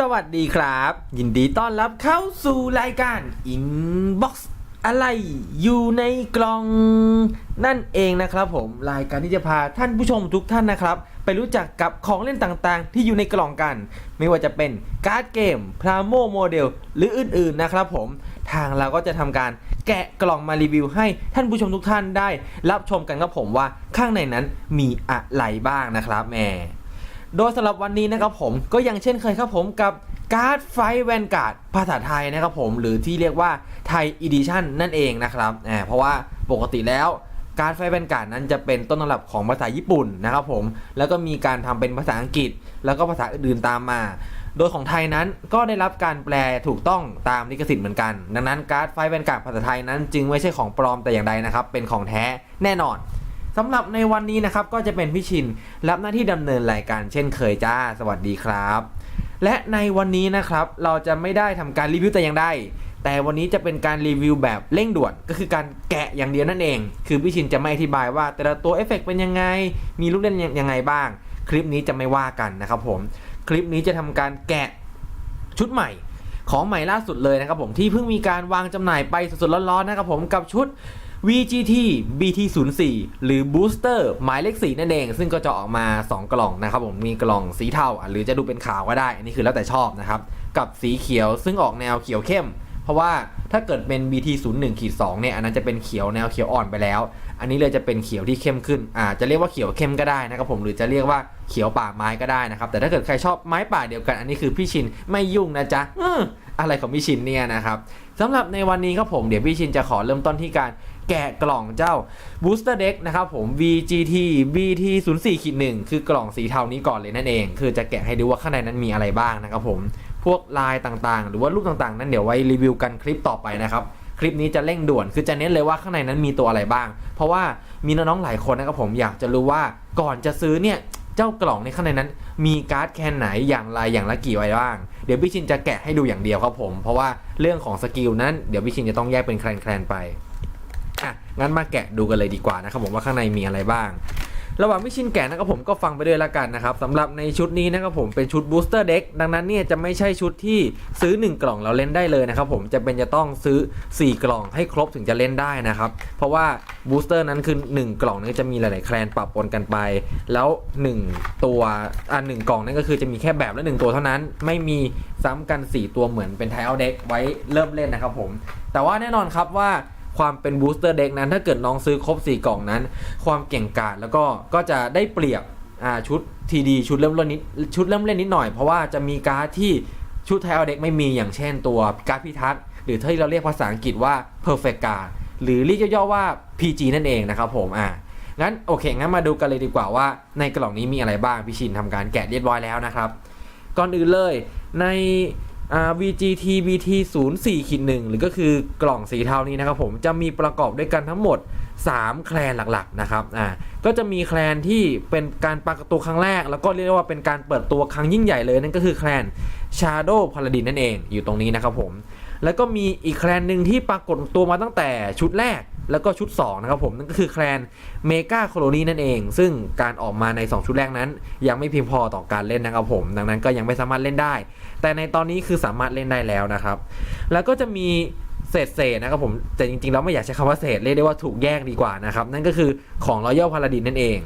สวัสดีครับ ยินดีต้อนรับเข้าสู่รายการ Inbox อะไรอยู่ในกล่องนั่นเองนะครับผมรายการที่จะพาท่านผู้ชมทุกท่านนะครับ ไปรู้จักกับของเล่นต่างๆ ที่อยู่ในกล่องกัน ไม่ว่าจะเป็นการ์ดเกมพราโมโมเดลหรืออื่นๆนะครับผมทางเราก็จะทำการแกะกล่องมารีวิว ให้ท่านผู้ชมทุกท่านได้ รับชมกันครับผมว่าข้างในนั้นมีอะไรบ้างนะครับแหม่ โดยสำหรับวันนี้นะครับผมก็ยังเช่นเคยครับผมกับการ์ดไฟแวนการ์ดภาษาไทยนะครับผมหรือที่เรียกว่าไทยอีดิชั่นนั่นเองนะครับแหมเพราะว่าปกติแล้วการ์ดไฟแวนการ์ดนั้นจะเป็นต้นตำรับของภาษาญี่ปุ่นนะครับผมแล้วก็มีการทำเป็นภาษาอังกฤษ แล้วก็ภาษาอื่นๆตามมา โดยของไทยนั้นก็ได้รับการแปลถูกต้องตามลิขสิทธิ์เหมือนกัน ดังนั้นการ์ดไฟแวนการ์ดภาษาไทยนั้น จึงไม่ใช่ของปลอมแต่อย่างใดนะครับเป็นของแท้แน่นอน สำหรับในวันนี้นะครับก็จะเป็นพี่ชินรับหน้าที่ดำเนินรายการเช่นเคยจ้า สวัสดีครับ และในวันนี้นะครับเราจะไม่ได้ทำการรีวิวแต่อย่างใดแต่วันนี้จะเป็นการรีวิวแบบเร่งด่วน ก็คือการแกะอย่างเดียวนั่นเอง คือพี่ชินจะไม่อธิบายว่า แต่ละตัวเอฟเฟกต์เป็นยังไง มีลูกเล่นยังไงบ้าง คลิปนี้จะไม่ว่ากันนะครับผม คลิปนี้จะทำการแกะชุดใหม่ ของใหม่ล่าสุดเลยนะครับผมที่เพิ่งมีการวางจำหน่ายไปสดๆร้อนๆนะครับผมกับชุด VGT BT04 หรือ Booster หมายเลข4นั่นเอง ซึ่งก็จะออกมา 2 กล่องนะครับผมมีกล่องสีเทาหรือจะดูเป็นขาวก็ได้ อันนี้คือแล้วแต่ชอบนะครับ กับสีเขียวซึ่งออกแนวเขียวเข้ม เพราะว่าถ้าเกิดเป็น BT01 ขีด2เนี่ยอันนั้นจะเป็นเขียวแนวเขียวอ่อนไปแล้ว อันนี้เลยจะเป็นเขียวที่เข้มขึ้นอ่าจะเรียกว่าเขียวเข้มก็ได้นะครับผมหรือจะเรียกว่าเขียวป่าไม้ก็ได้นะครับแต่ถ้าเกิดใครชอบไม้ป่าเดียวกัน อันนี้คือพี่ชินไม่ยุ่งนะจ๊ะออะไรของพี่ชินเนี่ยนะครับสำหรับในวันนี้ครับผมเดี๋ยวพี่ชินจะขอเริ่มต้นที่การ แกะกล่องเจ้า Booster Deck นะครับผม VGT BT 0 4ขีด1คือกล่องสีเทานี้ก่อนเลยนั่นเอง คือจะแกะให้ดูว่าข้างในนั้นมีอะไรบ้างนะครับผม พวกลายต่างๆ หรือว่ารูปต่างๆ นั้นเดี๋ยวไว้รีวิวกันคลิปต่อไปนะครับคลิปนี้จะเร่งด่วน คือจะเน้นเลยว่าข้างในนั้นมีตัวอะไรบ้าง เพราะว่ามีน้องๆหลายคนนะครับผมอยากจะรู้ว่าก่อนจะซื้อเนี่ยเจ้ากล่องในข้างในนั้น มีการ์ดแคนไหนอย่างไรอย่างละกี่ใบบ้าง เดี๋ยวพี่ชินจะแกะให้ดูอย่างเดียวครับผม เพราะว่าเรื่องของสกิลนั้นเดี๋ยวพี่ชินจะต้องแยกเป็นแคลนๆไป อะงั้นมาแกะดูกันเลยดีกว่านะครับผมว่าข้างในมีอะไรบ้าง ระหว่างพี่ชินแกะนะครับผมก็ฟังไปด้วยละกันนะครับสำหรับในชุดนี้นะครับผมเป็นชุดบูสเตอร์เด็กดังนั้นเนี่ยจะไม่ใช่ชุดที่ซื้อ 1 กล่องแล้วเล่นได้เลยนะครับผมจะเป็นจะต้องซื้อ 4 กล่องให้ครบถึงจะเล่นได้นะครับเพราะว่าบูสเตอร์นั้นคือ 1 กล่องนี้จะมีหลาย ๆ แคลนปรับปนกันไป แล้ว 1 ตัวอ่าหกล่องนั่นก็คือจะมีแค่แบบละหนึ่งตัวเท่านั้น ไม่มีซ้ำกัน 4 ตัวเหมือนเป็นไทเอาเด็กไว้เริ่มเล่นนะครับผมแต่ว่าแน่นอนครับว่า ความเป็นบูสเตอร์เด็กนั้น ถ้าเกิดน้องซื้อครบ 4 กล่องนั้น ความเก่งกาจแล้วก็ก็จะได้เปรียบชุดทีดีชุดเริ่มเล่นนิดชุดเริ่มเล่นนิดหน่อยเพราะว่าจะมีการ์ดที่ชุดไทเอาเด็กไม่มีอย่างเช่นตัวการ์ดพิทักษ์หรือที่เราเรียกภาษาอังกฤษว่า perfect card หรือเรียกย่อๆว่า PG นั่นเองนะครับผมอ่างั้นโอเคงั้นมาดูกันเลยดีกว่าว่าในกล่องนี้มีอะไรบ้างพี่ชินทำการแกะเรียบร้อยแล้วนะครับ ก่อนอื่นเลยใน VGT BT 0 4ขีด1หรือก็คือกล่องสีเทานี้นะครับผมจะมีประกอบด้วยกันทั้งหมด 3 แคลนหลักๆนะครับอ่าก็จะมีแคลนที่เป็นการปรากฏตัวครั้งแรก แล้วก็เรียกว่าเป็นการเปิดตัวครั้งยิ่งใหญ่เลย นั่นก็คือแคลน Shadow Paladin นั่นเองอยู่ตรงนี้นะครับผมแล้วก็มีอีกแคลนหนึ่งที่ปรากฏตัวมาตั้งแต่ชุดแรกแล้วก็ชุด 2 นะครับผม นั่นก็คือแคลนเมกาโคโลนีนั่นเอง ซึ่งการออกมาใน 2 ชุดแรกนั้น ยังไม่เพียงพอต่อการเล่นนะครับผม ดังนั้นก็ยังไม่สามารถเล่นได้ แต่ในตอนนี้คือสามารถเล่นได้แล้วนะครับ แล้วก็จะมีเศษเศษนะครับผมแต่จริงๆ เราไม่อยากใช้คำว่าเศษเรียกได้ว่าถูกแยกดีกว่านะครับ นั่นก็คือของ Royal Paladin นั่นเอง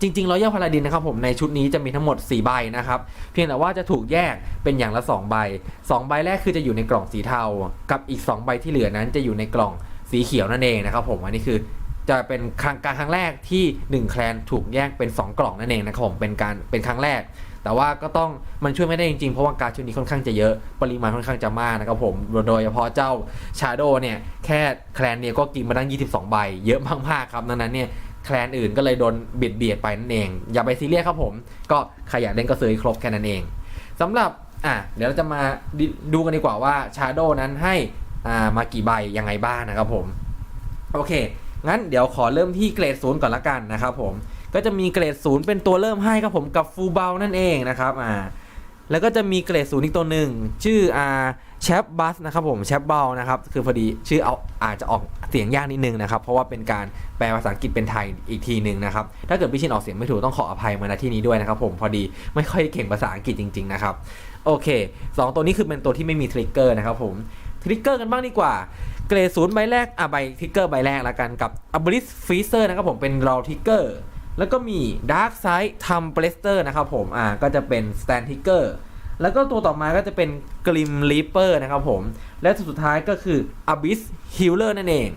จริงๆ Royal Paladin นะครับผมในชุดนี้จะมีทั้งหมด 4 ใบนะครับ เพียงแต่ว่าจะถูกแยกเป็นอย่างละ 2 ใบ 2 ใบแรกคือจะอยู่ในกล่องสีเทา กับอีก 2 ใบที่เหลือนั้นจะอยู่ในกล่องสีเขียวนั่นเองนะครับผมอันนี้คือจะเป็นครั้งการครั้งแรกที่ 1 แคลนถูกแยกเป็น 2 กล่องนั่นเองนะครับผมเป็นการเป็นครั้งแรก แต่ว่าก็ต้องมันช่วยไม่ได้จริงๆ เพราะว่าการชุดนี้ค่อนข้างจะเยอะปริมาณค่อนข้างจะมากนะครับผม โดยเฉพาะเจ้าชาโดเนี่ยแค่แคลนเนี่ยก็กินมาตั้ง 22 ใบ เยอะมากๆครับดังนั้นเนี่ยแคลนอื่นก็เลยโดนเบียดเบียดไปนั่นเอง อย่าไปซีเรียสครับผม ก็ใครอยากเล่นก็ซื้อครบแค่นั้นเองสำหรับอะเดี๋ยวเราจะมาด,ดูกันดีกว่าว่าชาโดนั้นให้อ่ามากี่ใบยังไงบ้างนะครับผมโอเคงั้นเดี๋ยวขอเริ่มที่เกรดศูนย์ก่อนละกันนะครับผม ก็จะมีเกรดศูนย์เป็นตัวเริ่มให้ครับผมกับฟูเบลนั่นเองนะครับอ่าแล้วก็จะมีเกรดศูนย์อีกตัวหนึ่งชื่ออ่าแชปบัสนะครับผมแชปเบลนะครับคือพอดีชื่อเอาอาจจะออกเสียงยากนิดนึงนะครับ เพราะว่าเป็นการแปลภาษาอังกฤษเป็นไทยอีกทีหนึ่งนะครับ ถ้าเกิดพี่ชินออกเสียงไม่ถูกต้องขออภัยมาณที่นี้ด้วยนะครับผมพอดีไม่ค่อยเก่งภาษาอังกฤษจริง ๆ นะครับโอเคสองตัวนี้คือเป็นตัวที่ไม่มีทริกเกอร์นะครับผมทริกเกอร์กันบ้างดีกว่าเกรดศูนย์ใบแรกอะใบทริกเกอร์ใบแรกละกันกับ a b l i s Freezer นะครับผมเป็น raw trigger แล้วก็มี Dark Side t u m b l e s t e r นะครับผม อ่า ก็จะเป็น stand trigger แล้วก็ตัวต่อมาก็จะเป็น Grim Reaper นะครับผม และตัวสุดท้ายก็คือ Abyss Healer นั่นเอง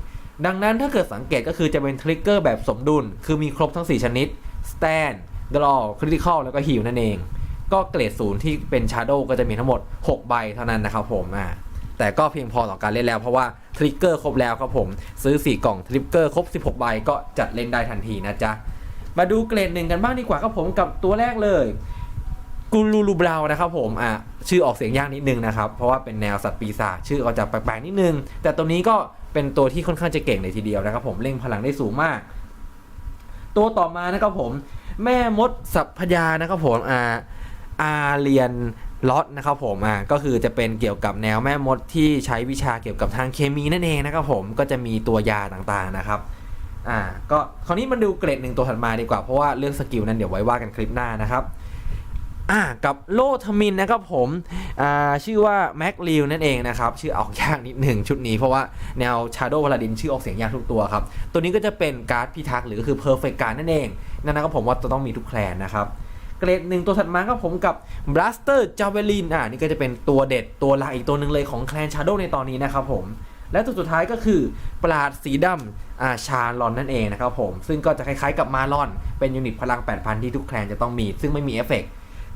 ดังนั้นถ้าเกิดสังเกตก็คือจะเป็นทริกเกอร์แบบสมดุล คือมีครบทั้ง 4 ชนิด stand draw critical แล้วก็ heal นั่นเอง ก็เกรดศูนย์ที่เป็น Shadow ก็จะมีทั้งหมด 6 ใบเท่านั้นนะครับผม อ่าแต่ก็เพียงพอต่อการเล่นแล้วเพราะว่าทริกเกอร์ครบแล้วครับผม ซื้อ 4 กล่องทริกเกอร์ครบ 16 ใบก็จัดเล่นได้ทันทีนะจ๊ะ มาดูเกรดหนึ่งกันบ้างดีกว่าครับผมกับตัวแรกเลยกูรูลูบราวนะครับผมอะชื่อออกเสียงยากนิดนึงนะครับ เพราะว่าเป็นแนวสัตว์ปีศาจชื่อก็จะแปลกๆนิดนึง แต่ตัวนี้ก็เป็นตัวที่ค่อนข้างจะเก่งเลยทีเดียวนะครับผมเล่งพลังได้สูงมาก ตัวต่อมานะครับผม แม่มดสัพพยานะครับผมอ่าอาเรียนล็อตนะครับผมอ่าก็คือจะเป็นเกี่ยวกับแนวแม่มดที่ใช้วิชาเกี่ยวกับทางเคมีนั่นเองนะครับผมก็จะมีตัวยาต่างๆนะครับ อ่าก็คราวนี้มันดูเกรดหนึ่งตัวถัดมาดีกว่า เพราะว่าเรื่องสกิลนั้นเดี๋ยวไว้ว่ากันคลิปหน้านะครับอ่ากับโลทมินนะครับผมอ่าชื่อว่าแม็กลิวนั่นเองนะครับ ชื่อออกยากนิดหนึ่งชุดนี้เพราะว่าแนวชาโดว์พลาดินชื่อออกเสียงยากทุกตัวครับ ตัวนี้ก็จะเป็นการ์ดพิทักษ์หรือคือเพอร์เฟกการ์ดนั่นเอง นั่นนะครับผมว่าจะต้องมีทุกแคลนนะครับเกรดหนึ่งตัวถัดมาครับผมกับ Blaster Javelin อ่านี่ก็จะเป็นตัวเด็ดตัวหลักอีกตัวหนึ่งเลยของแคลน Shadow ในตอนนี้นะครับผม และตัวสุดท้ายก็คือปราดสีดำอาชาลอนนั่นเองนะครับผม ซึ่งก็จะคล้ายๆกับมาลอน เป็นยูนิตพลัง 8,000 ที่ทุกแคลนจะต้องมี ซึ่งไม่มีเอฟเฟกต์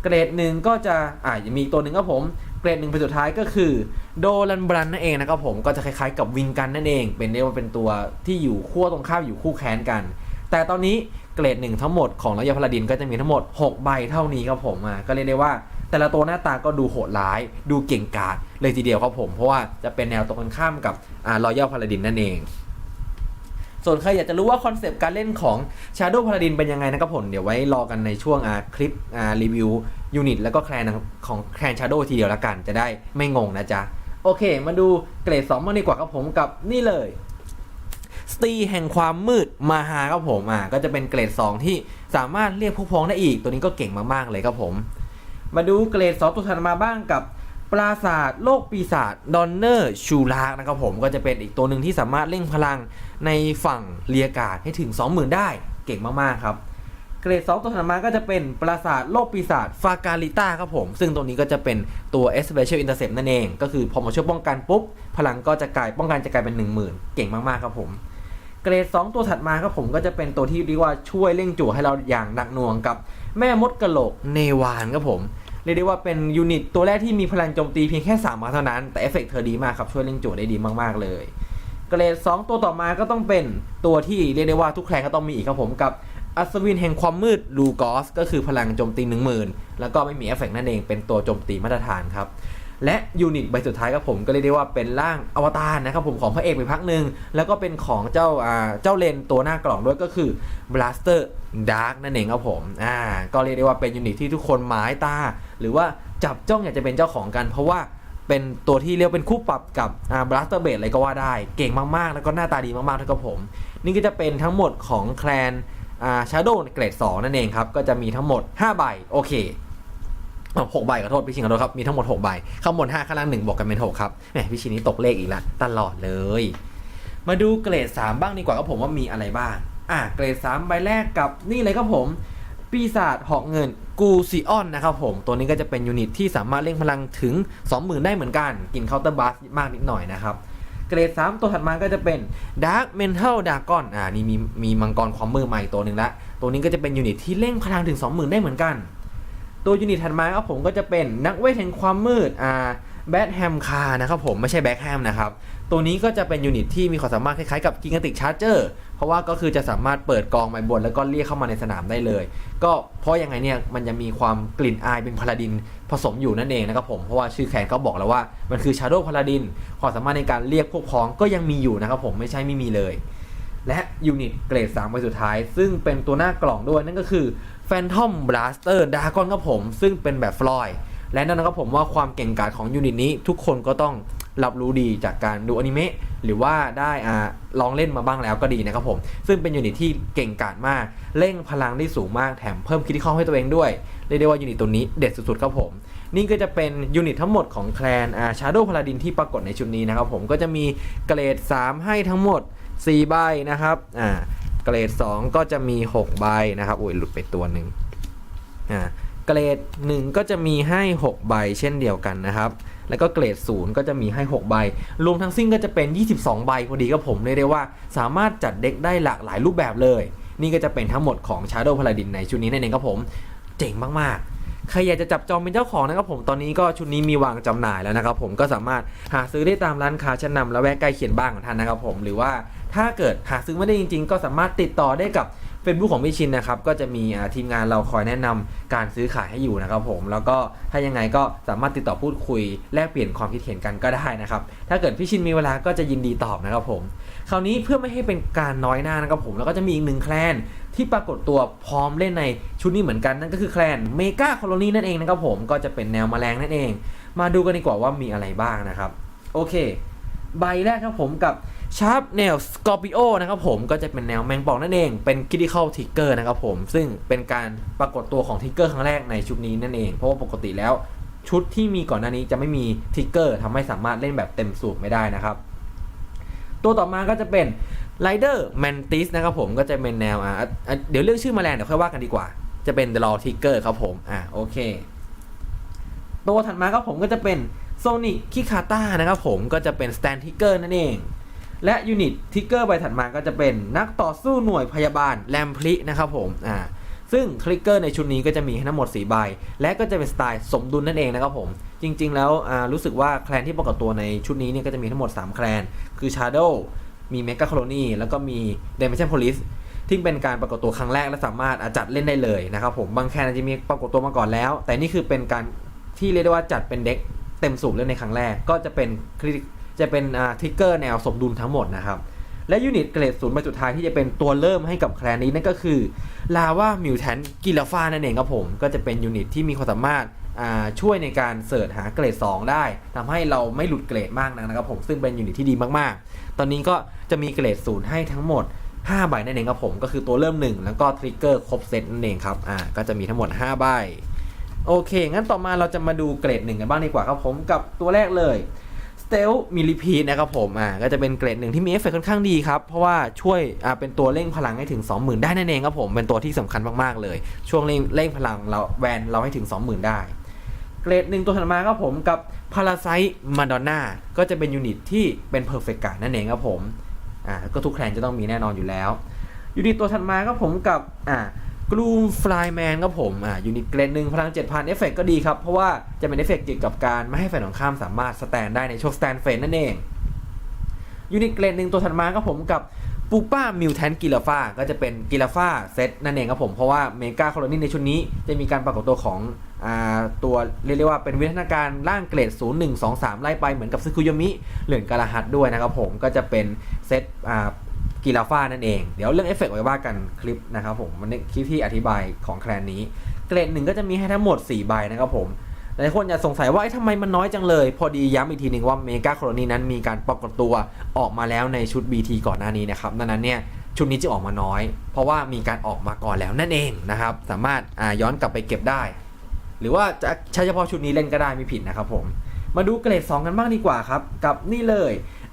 เกรดหนึ่งก็จะอ่ายังมีตัวหนึ่งครับผม เกรดหนึ่งเป็นสุดท้ายก็คือโดลันบรันนั่นเองนะครับผม ก็จะคล้ายๆกับวิงกันนั่นเอง เป็นเรียกว่าเป็นตัวที่อยู่ขั้วตรงข้ามอยู่คู่แค้นกัน แต่ตอนนี้เกรดหนึ่งทั้งหมดของรอยพลาดินก็จะมีทั้งหมด 6 ใบเท่านี้ครับผมอะก็เรียกได้ว่า แต่ละตัวหน้าตาก็ดูโหดร้าย ดูเก่งกาจเลยทีเดียวครับผม เพราะว่าจะเป็นแนวตรงกันข้ามกับอ่ารอยพลาดินนั่นเอง ส่วนใครอยากจะรู้ว่าคอนเซปต์การเล่นของ Shadow Paladin เป็นยังไงนะครับผม เดี๋ยวไว้รอกันในช่วงคลิปรีวิวยูนิตแล้วก็แคลนของแคลน Shadow ทีเดียวละกันจะได้ไม่งงนะจ๊ะโอเค มาดูเกรด2มาดีกว่าครับผมกับนี่เลยสตรีแห่งความมืดมาหาครับผมอ่าก็จะเป็นเกรด 2 ที่สามารถเรียกผู้พ้องได้อีก ตัวนี้ก็เก่งมากๆเลยครับผม มาดูเกรด 2 ตัวถัดมาบ้างกับปราศาสตร์โลกปีศาจดอนเนอร์ชูลากนะครับผมก็จะเป็นอีกตัวหนึ่งที่สามารถเร่งพลังในฝั่งเรียกาศให้ถึง 20,000 ได้เก่งมากๆครับ เกรด 2 ตัวถัดมาก็จะเป็นปราสาทโลกปีศาจฟาการิต้าครับผม ซึ่งตัวนี้ก็จะเป็นตัว e s p e c i a l Intercept นั่นเอง ก็คือพอมาช่วยป้องกันปุ๊บ พลังก็จะกลายป้องกันจะกลายเป็น 10,000 เก่งมากๆครับผมเกรด 2 ตัวถัดมาครับผมก็จะเป็นตัวที่เรียกว่าช่วยเร่งจู่ให้เราอย่างหนักหน่วงกับแม่มดกะโหลกเนวานครับผม เรียกได้ว่าเป็นยูนิตตัวแรกที่มีพลังโจมตีเพียงแค่3มาเท่านั้น แต่เอฟเฟกต์เธอดีมากครับ ช่วยเร่งจู่ได้ดีมากๆเลยเกรด2ตัวต่อมาก็ต้องเป็นตัวที่เรียกได้ว่าทุกแคลนก็ต้องมีอีกครับผมกับอัศวินแห่งความมืดลูกอสก็คือพลังโจมตี 10,000 แล้วก็ไม่มีเอฟเฟกต์นั่นเองเป็นตัวโจมตีมาตรฐานครับ และยูนิตใบสุดท้ายครับผมก็เรียกได้ว่าเป็นร่างอวตารนะครับผมของพระเอกไปพักหนึ่งแล้วก็เป็นของเจ้าอ่าเจ้าเลนตัวหน้ากล่องด้วยก็คือ Blaster Dark นั่นเองครับผมอ่าก็เรียกได้ว่าเป็นยูนิตที่ทุกคนหมายตา หรือว่าจับจ้องอยากจะเป็นเจ้าของกัน เพราะว่าเป็นตัวที่เรียกเป็นคู่ปรับกับอ่า Blaster b a s e อะไรก็ว่าได้ เก่งมากๆ แล้วก็หน้าตาดีมากๆทั้งกับผม นี่ก็จะเป็นทั้งหมดของแคลนอ่า Shadow เกรด2นั่นเองครับ ก็จะมีทั้งหมด 5 ใบ โอเค หกใบขอโทษพี่ชิงขอโทษครับ มีทั้งหมด 6 ใบ ข้างบน 5 ข้างล่าง1บวกกันเป็น 6 ครับแหมพี่ชิงนี้ตกเลขอีกแล้วตลอดเลย มาดูเกรด 3 บ้างดีกว่าครับผมว่ามีอะไรบ้าง อะเกรด 3 ใบแรกกับนี่เลยครับผม ปีศาจหอกเงินกูซิออนนะครับผม ตัวนี้ก็จะเป็นยูนิตที่สามารถเร่งพลังถึง 20,000 ได้เหมือนกัน กินเคาน์เตอร์บัสมากนิดหน่อยนะครับเกรด 3 ตัวถัดมาก็จะเป็น Dark Mental Dragon อ่านี่มีมีมังกรความมือใหม่ตัวหนึ่งละตัวนี้ก็จะเป็นยูนิตที่เร่งพลังถึง 20,000 ได้เหมือนกัน ตัวยูนิตถัดมาครับผมก็จะเป็นนักเวทแห่งความมืดอ่าแบทแฮมคานะครับผมไม่ใช่แบ็คแฮมนะครับ ตัวนี้ก็จะเป็นยูนิตที่มีความสามารถคล้ายๆกับกิงติกชาร์เจอร์เพราะว่าก็คือจะสามารถเปิดกองใบบน แล้วก็เรียกเข้ามาในสนามได้เลย ก็เพราะยังไงเนี่ยมันจะมีความกลิ่นอายเป็นพาราดินผสมอยู่นั่นเองนะครับผมเพราะว่าชื่อแคนก็บอกแล้วว่ามันคือชาร์โดพาราดินความสามารถในการเรียกพวกพ้องก็ยังมีอยู่นะครับผมไม่ใช่ไม่มีเลย และยูนิตเกรด3ใบสุดท้าย ซึ่งเป็นตัวหน้ากล่องด้วยนั่นก็คือ Phantom Blaster Dragon ครับผม ซึ่งเป็นแบบฟลอยด์และนั่นนะครับผมว่าความเก่งกาจของยูนิตนี้ทุกคนก็ต้องรับรู้ดีจากการดูอนิเมะหรือว่าได้อ่าลองเล่นมาบ้างแล้วก็ดีนะครับผม ซึ่งเป็นยูนิตที่เก่งกาจมาก เร่งพลังได้สูงมากแถมเพิ่มคิดที่ข้อให้ตัวเองด้วย เรียกได้ว่ายูนิตตัวนี้เด็ดสุดๆครับผม นี่ก็จะเป็นยูนิตทั้งหมดของแคลนอาชาร์โดพาราดินที่ปรากฏในชุดนี้นะครับผมก็จะมีเกรด 3 ให้ทั้งหมด 4 ใบนะครับอ่า เกรด 2 ก็จะมี 6 ใบนะครับอุ้ยหลุดไปตัวหนึ่งอ่าเกรด 1 ก็จะมีให้ 6 ใบเช่นเดียวกันนะครับ แล้วก็เกรด 0 ก็จะมีให้ 6 ใบ รวมทั้งสิ้นก็จะเป็น 22 ใบพอดีครับผมเรียกได้ว่าสามารถจัดเด็กได้หลากหลายรูปแบบเลย นี่ก็จะเป็นทั้งหมดของ Shadow Paladin ในชุดนี้นั่นเองครับผม เจ๋งมาก ๆใครอยากจะจับจองเป็นเจ้าของนะครับผมตอนนี้ก็ชุดนี้มีวางจำหน่ายแล้วนะครับผมก็สามารถหาซื้อได้ตามร้านค้าชั้นนำและแวะใกล้เคียงบ้างของท่านนะครับผมหรือว่า ถ้าเกิดหาซื้อไม่ได้จริง ๆ ก็สามารถติดต่อได้กับ Facebook ของพี่ชินนะครับ ก็จะมีทีมงานเราคอยแนะนำการซื้อขายให้อยู่นะครับผม แล้วก็ถ้ายังไงก็สามารถติดต่อพูดคุย แลกเปลี่ยนความคิดเห็นกันก็ได้นะครับ ถ้าเกิดพี่ชินมีเวลาก็จะยินดีตอบนะครับผม คราวนี้เพื่อไม่ให้เป็นการน้อยหน้านะครับผม แล้วก็จะมีอีกหนึ่งแคลนที่ปรากฏตัวพร้อมเล่นในชุดนี้เหมือนกันนั่นก็คือแคลนเมกาคโลนีนั่นเองนะครับผม ก็จะเป็นแนวแมลงนั่นเอง มาดูกันดีกว่าว่ามีอะไรบ้างนะครับ โอเค ใบแรกครับผมกับ ชาร์ปแนวสกอร์ปิโอนะครับผมก็จะเป็นแนวแมงป่องนั่นเองเป็นคิดิคอลทิกเกอร์นะครับผมซึ่งเป็นการปรากฏตัวของทิกเกอร์ครั้งแรกในชุดนี้นั่นเอง เพราะว่าปกติแล้วชุดที่มีก่อนหน้านี้จะไม่มีทิกเกอร์ทำให้สามารถเล่นแบบเต็มสูบไม่ได้นะครับ ตัวต่อมาก็จะเป็น Rider Mantis นะครับผมก็จะเป็นแนวอะเดี๋ยวเรื่องชื่อแมลงเดี๋ยวค่อยว่ากันดีกว่า จะเป็น The Law Ticker ครับผมอะโอเค ตัวถัดมาครับผมก็จะเป็น Sonic Kikata นะครับผมก็จะเป็น Stand Ticker นั่นเอง และยูนิตทิกเกอร์ใบถัดมาก็จะเป็นนักต่อสู้หน่วยพยาบาลแลมพลินะครับผมอ่าซึ่งทิกเกอร์ในชุดนี้ก็จะมีทั้งหมด4ใบ และก็จะเป็นสไตล์สมดุลนั่นเองนะครับผม จริง ๆ แล้วอ่ารู้สึกว่าแคลนที่ปรากฏตัวในชุดนี้เนี่ยก็จะมีทั้งหมด 3 แคลน คือ Shadow มี Mega Colony แล้วก็มี Dimension Police ที่เป็นการปรากฏตัวครั้งแรกและสามารถอะจัดเล่นได้เลยนะครับผม บางแคลนอาจจะมีปรากฏตัวมาก่อนแล้ว แต่นี่คือเป็นการที่เรียกได้ว่าจัดเป็นเด็กเต็มสูบเล่นในครั้งแรก ก็จะเป็น จะเป็นทิกเกอร์แนวสมดุลทั้งหมดนะครับ และยูนิตเกรดศูนย์ใบสุดท้ายที่จะเป็นตัวเริ่มให้กับแคลนนี้นั่นก็คือลาว่ามิวแทนกิลาฟานั่นเองครับผมก็จะเป็นยูนิตที่มีความสามารถช่วยในการเสิร์ชหาเกรด 2 ได้ทำให้เราไม่หลุดเกรดมากนักนะครับผมซึ่งเป็นยูนิตที่ดีมากๆ ตอนนี้ก็จะมีเกรดศูนย์ให้ทั้งหมด5ใบนั่นเองครับผมก็คือตัวเริ่ม 1 แล้วก็ทริกเกอร์ครบเซตนั่นเองครับอ่าก็จะมีทั้งหมด5ใบโอเค งั้นต่อมาเราจะมาดูเกรดหนึ่งกันบ้างดีกว่าครับผมกับตัวแรกเลย เตลมิลิพีนะครับผมอ่าก็จะเป็นเกรดหนึ่งที่มีเอฟเฟกค่อนข้างดีครับ เพราะว่าช่วยอ่าเป็นตัวเร่งพลังให้ถึง 20,000 ได้นั่นเองครับผม เป็นตัวที่สำคัญมาก ๆ เลย ช่วงเร่งเร่งพลังเราแวนเราให้ถึง 20,000 ได้ เกรดหนึ่งตัวถัดมาครับผมกับพาราไซมาดอนนาก็จะเป็นยูนิตที่เป็นเพอร์เฟกต์การนั่นเองครับผมอ่าก็ทุกแคลนจะต้องมีแน่นอนอยู่แล้วยูนิตตัวถัดมาครับผมกับอ่า กลูมฟลายแมนครับผมอ่ายูนิตเกรดหนึ่งพลัง 7,000 เอฟเฟกก็ดีครับ เพราะว่าจะเป็นเอฟเฟกเกี่ยวกับการไม่ให้ฝ่ายตรงข้ามสามารถสแตนได้ในช่วงสแตนเฟนนั่นเองยูนิตเกรดหนึ่งตัวถัดมาครับผมกับปูป้ามิวแทนกิลาฟาก็จะเป็นกิลาฟาเซตนั่นเองครับผม เพราะว่าเมกาคโลนีในชุดนี้จะมีการปรากฏตัวของอ่าตัวเรียกว่าเป็นวิทยาการร่างเกรด 0 1 2 3 ไล่ไปเหมือนกับซึคุยมิ เหลือนกาลาฮัตด้วยนะครับผมก็จะเป็นเซตอ่า กีฬาฟ้านั่นเอง เดี๋ยวเรื่องเอฟเฟกต์ไว้ว่ากันคลิปนะครับผมมันในคลิปที่อธิบายของแคลนนี้ เกรดหนึ่งก็จะมีให้ทั้งหมด 4 ใบนะครับผมหลายคนจะสงสัยว่าทำไมมันน้อยจังเลย พอดีย้ำอีกทีหนึ่งว่าเมกาโคลนีนั้นมีการปรากฏตัวออกมาแล้วในชุด BT ก่อนหน้านี้นะครับดังนั้นเนี่ยชุดนี้จะออกมาน้อย เพราะว่ามีการออกมาก่อนแล้วนั่นเองนะครับสามารถย้อนกลับไปเก็บได้ หรือว่าจะใช้เฉพาะชุดนี้เล่นก็ได้ไม่ผิดนะครับผมมาดูเกรด 2 กันบ้างดีกว่าครับกับนี่เลย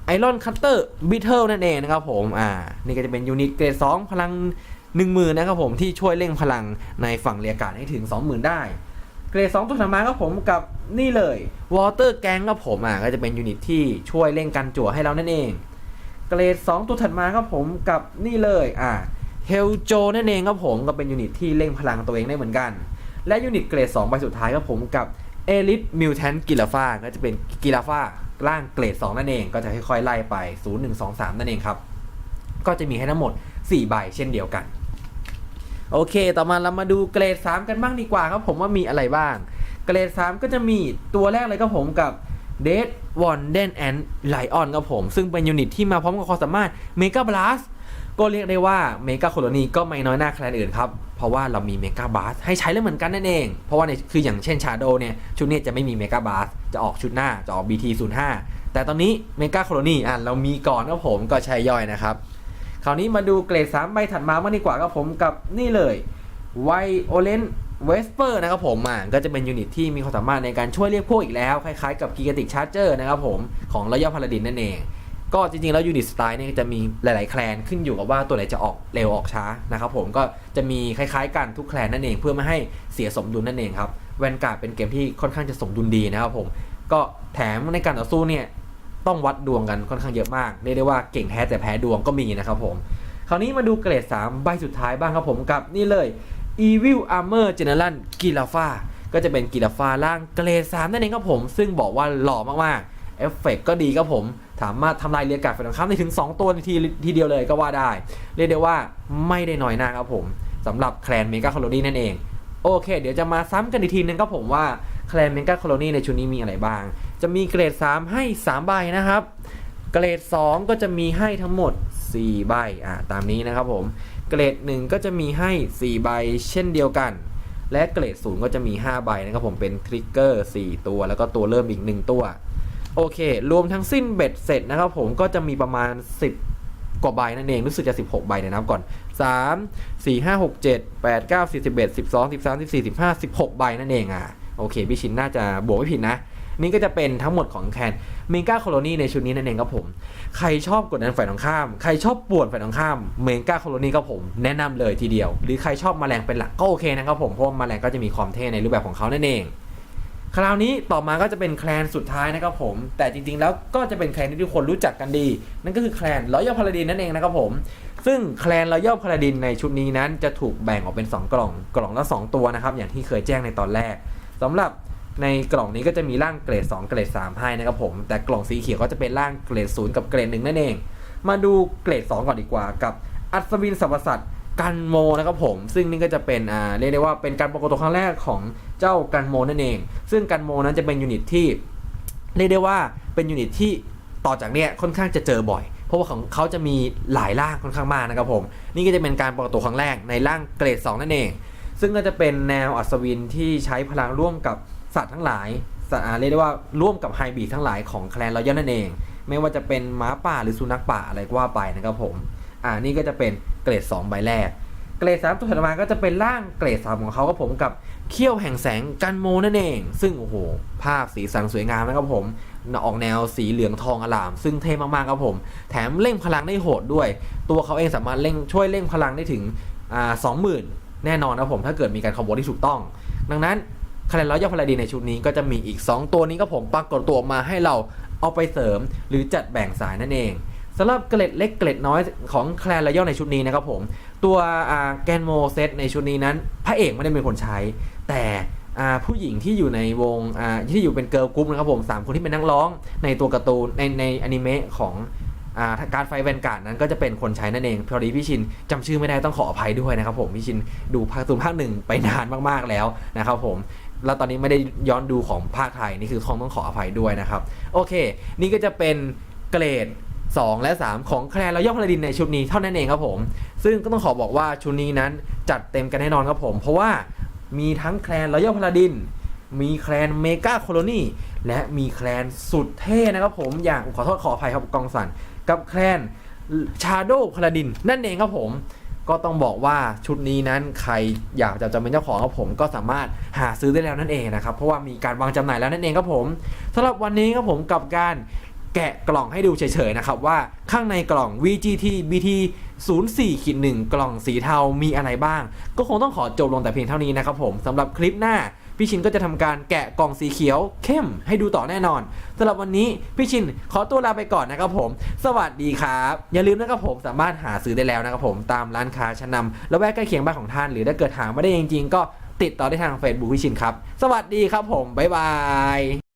ไอรอนคัตเตอร์บิทเทิลนั่นเองนะครับผม อ่า นี่ก็จะเป็นยูนิตเกรด2พลัง 10,000นะครับผมที่ช่วยเร่งพลังในฝั่งเรียการให้ถึง 20,000 ได้ เกรด2ตัวถัดมาครับผมกับนี่เลยวอเตอร์แกงครับผมอ่าก็จะเป็นยูนิตที่ช่วยเร่งกันจั่วให้เรานั่นเอง เกรด 2 ตัวถัดมาครับผมกับนี่เลยอ่าเฮลโจนั่นเองครับผมก็เป็นยูนิตที่เร่งพลังตัวเองได้เหมือนกัน และยูนิตเกรด2ใบสุดท้ายครับผมกับเอลิทมิวแทนกิลาฟาก็จะเป็นกิลาฟา ร่างเกรด 2 นั่นเองก็จะค่อยๆไล่ไป 0 1 2 3 นั่นเองครับ ก็จะมีให้ทั้งหมด 4 ใบเช่นเดียวกัน โอเค ต่อมาเรามาดูเกรด 3 กันบ้างดีกว่าครับผมว่ามีอะไรบ้าง เกรด 3 ก็จะมีตัวแรกเลยครับผมกับ d e a d w a n d e n and Lion ครับผม ซึ่งเป็นยูนิตที่มาพร้อมกับความสามารถ Mega Blast ก็เรียกได้ว่า Mega Colony ก็ไม่น้อยหน้าแคลนอื่นครับ เพราะว่าเรามี Mega Blast ให้ใช้แล้วเหมือนกันนั่นเอง เพราะว่าในคืออย่างเช่น Shadow เนี่ยชุดนี้จะไม่มี Mega Blast จะออกชุดหน้าจะออก BT 05 แต่ตอนนี้ Mega Colony อะเรามีก่อนครับผมก็ใช้ย่อยนะครับคราวนี้มาดูเกรด 3 ใบถัดมาบ้างดีกว่าครับผมกับนี่เลยไวโอเลนเวสเปอร์นะครับผมอะก็จะเป็นยูนิตที่มีความสามารถในการช่วยเรียกพวกอีกแล้ว คล้ายๆกับกิกติกชาร์เจอร์นะครับผมของร o ยัลพา a ดินนั่นเอง ก็จริงๆ แล้วยูนิตสไตล์เนี่ยจะมีหลาย ๆ แคลนขึ้นอยู่กับว่าตัวไหนจะออกเร็วออกช้านะครับผมก็จะมีคล้ายๆ กันทุกแคลนนั่นเองเพื่อไม่ให้เสียสมดุลนั่นเองครับแวนการ์ดเป็นเกมที่ค่อนข้างจะสมดุลดีนะครับผมก็แถมในการต่อสู้เนี่ยต้องวัดดวงกันค่อนข้างเยอะมากเรียกได้ว่าเก่งแท้แต่แพ้ดวงก็มีนะครับผมคราวนี้มาดูเกรด 3 ใบสุดท้ายบ้างครับผมกับนี่เลย Evil Armor General g i l a f a ก็จะเป็นกิลาฟาล่างเกรด3นั่นเองครับผม ซึ่งบอกว่าหล่อมากๆ เอฟเฟกก็ดีครับผม สามารถทำลายเรียกกาดฝ่ายตรงข้ามได้ถึง 2 ตัวในทีทีเดียวเลยก็ว่าได้ เรียกได้ว่าไม่ได้น้อยหน้าครับผมสำหรับแคลนเมกา o ค o นีนั่นเอง โอเค เดี๋ยวจะมาซ้ำกันอีกทีนึงครับผมว่าแคลนเมกา o ค o นีในชุดนี้มีอะไรบ้าง จะมีเกรด 3 ให้ 3 ใบนะครับ เกรด 2 ก็จะมีให้ทั้งหมด 4 ใบอ่าตามนี้นะครับผมเกรด 1 ก็จะมีให้ 4 ใบเช่นเดียวกันและเกรด0ก็จะมี 5 ใบนะครับผมเป็นทริกเกอร์4ตัว แล้วก็ตัวเริ่มอีก 1 ตัว โอเค รวมทั้งสิ้นเบ็ดเสร็จนะครับผมก็จะมีประมาณ 10 กว่าใบนั่นเอง รู้สึกจะ 16 ใบเดี๋ยนับก่อน 3 4 5 6 7 8 9 10 11 12 13 14 15 16 ใบนั่นเองอะโอเคพี่ชินน่าจะบวกไม่ผิดนะ นี่ก็จะเป็นทั้งหมดของแคนเมกาโคโลนีในชุดนี้นั่นเองครับผม ใครชอบกดดันฝ่ายตรงข้าม ใครชอบปวนฝ่ายตรงข้ามเมกาโคโลนีก็ผมแนะนำเลยทีเดียว หรือใครชอบแมลงเป็นหลักก็โอเคนะครับผมเพราะว่าแมลงก็จะมีความเท่ในรูปแบบของเขานั่นเอง คราวนี้ต่อมาก็จะเป็นแคลนสุดท้ายนะครับผม แต่จริงๆแล้วก็จะเป็นแคลนที่ทุกคนรู้จักกันดี นั่นก็คือแคลนรอยัลพาลาดินนั่นเองนะครับผม ซึ่งแคลนรอยัลพาลาดินในชุดนี้นั้นจะถูกแบ่งออกเป็น 2 กล่องกล่องละ 2 ตัวนะครับ อย่างที่เคยแจ้งในตอนแรกสำหรับในกล่องนี้ก็จะมีร่างเกรด 2 เกรด 3 ให้นะครับผม แต่กล่องสีเขียวก็จะเป็นร่างเกรด 0 กับเกรด 1 นั่นเอง มาดูเกรด 2 ก่อนดีกว่ากับอัศวินสรรพสัตว์ กันโมนะครับผม ซึ่งนี่ก็จะเป็นอ่าเรียกได้ว่าเป็นการปรากฏตัวครั้งแรกของเจ้ากันโมนั่นเอง ซึ่งกันโมนั้นจะเป็นยูนิตที่เรียกได้ว่าเป็นยูนิตที่ต่อจากเนี้ยค่อนข้างจะเจอบ่อย เพราะว่าของเขาจะมีหลายร่างค่อนข้างมากนะครับผม นี่ก็จะเป็นการปรากฏตัวครั้งแรกในร่างเกรด 2 นั่นเอง ซึ่งก็จะเป็นแนวอัศวินที่ใช้พลังร่วมกับสัตว์ทั้งหลายสัตว์เรียกได้ว่าร่วมกับไฮบริดทั้งหลายของแคลนรอยัลนั่นเอง ไม่ว่าจะเป็นหม้าป่าหรือสุนัขป่าอะไรก็ว่าไปนะครับผม อ่านี่ก็จะเป็น เกรด 2 ใบแรก เกรด 3 ตัวถัดมาก็จะเป็นร่างเกรด 3 ของเขาครับผมกับเขี้ยวแห่งแสงกันโมนั่นเอง ซึ่งโอ้โห ภาพสีสันสวยงามนะครับผม ออกแนวสีเหลืองทองอลาม ซึ่งเท่มากๆครับผม แถมเร่งพลังได้โหดด้วย ตัวเขาเองสามารถเร่งช่วยเร่งพลังได้ถึงอ่าสองหมื่นแน่นอนนะครับผมถ้าเกิดมีการคอมโบที่ถูกต้อง ดังนั้นคะแนนร้อยยอดพลาดีในชุดนี้ก็จะมีอีก 2 ตัวนี้ก็ผมปรากฏตัวออกมาให้เราเอาไปเสริมหรือจัดแบ่งสายนั่นเอง สำหรับเกล็ดเล็กเกล็ดน้อยของแคลนรอยัลในชุดนี้นะครับผม ตัวแกนโมเซตในชุดนี้นั้น พระเอกไม่ได้เป็นคนใช้ แต่ผู้หญิงที่อยู่ในวงที่อยู่เป็นเกิร์ลกรุ๊ปนะครับผมสามคนที่เป็นนักร้องในตัวการ์ตูนในในอนิเมะของอการไฟแวนการ์ดนั้นก็จะเป็นคนใช้นั่นเองพอดีพี่ชินจำชื่อไม่ได้ต้องขออภัยด้วยนะครับผมพี่ชินดูภาคตูนภาคหนึ่งไปนานมากๆแล้วนะครับผมแล้วตอนนี้ไม่ได้ย้อนดูของภาคไทยนี่คือคงต้องขออภัยด้วยนะครับ โอเค นี่ก็จะเป็นเกรด 2 และ 3 ของแคลนเราย่อพลาดินในชุดนี้เท่านั้นเองครับผม ซึ่งก็ต้องขอบอกว่าชุดนี้นั้นจัดเต็มกันแน่นอนครับผม เพราะว่ามีทั้งแคลนเราย่อพลาดิน มีแคลนเมกาโคโลนีและมีแคลนสุดเท่นะครับผม อย่างขอโทษขออภัยครับกองสัน กับแคลนชาโดว์พลาดิน นั่นเองครับผมก็ต้องบอกว่าชุดนี้นั้นใครอยากจะจะเป็นเจ้าของครับผมก็สามารถหาซื้อได้แล้วนั่นเองนะครับ เพราะว่ามีการวางจำหน่ายแล้วนั่นเองครับผมสำหรับวันนี้ครับผมกับการ แกะกล่องให้ดูเฉยๆนะครับว่าข้างในกล่อง VGT BT 04ขีด1กล่องสีเทามีอะไรบ้าง ก็คงต้องขอจบลงแต่เพียงเท่านี้นะครับผมสำหรับคลิปหน้าพี่ชินก็จะทำการแกะกล่องสีเขียวเข้มให้ดูต่อแน่นอนสำหรับวันนี้พี่ชินขอตัวลาไปก่อนนะครับผม สวัสดีครับ อย่าลืมนะครับผมสามารถหาซื้อได้แล้วนะครับผมตามร้านค้าชั้นนำและแวกใกล้เคียงบ้านของท่าน หรือถ้าเกิดหาไม่ได้จริงๆ ก็ติดต่อได้ทาง Facebook พี่ชินครับ สวัสดีครับผม บ๊ายบาย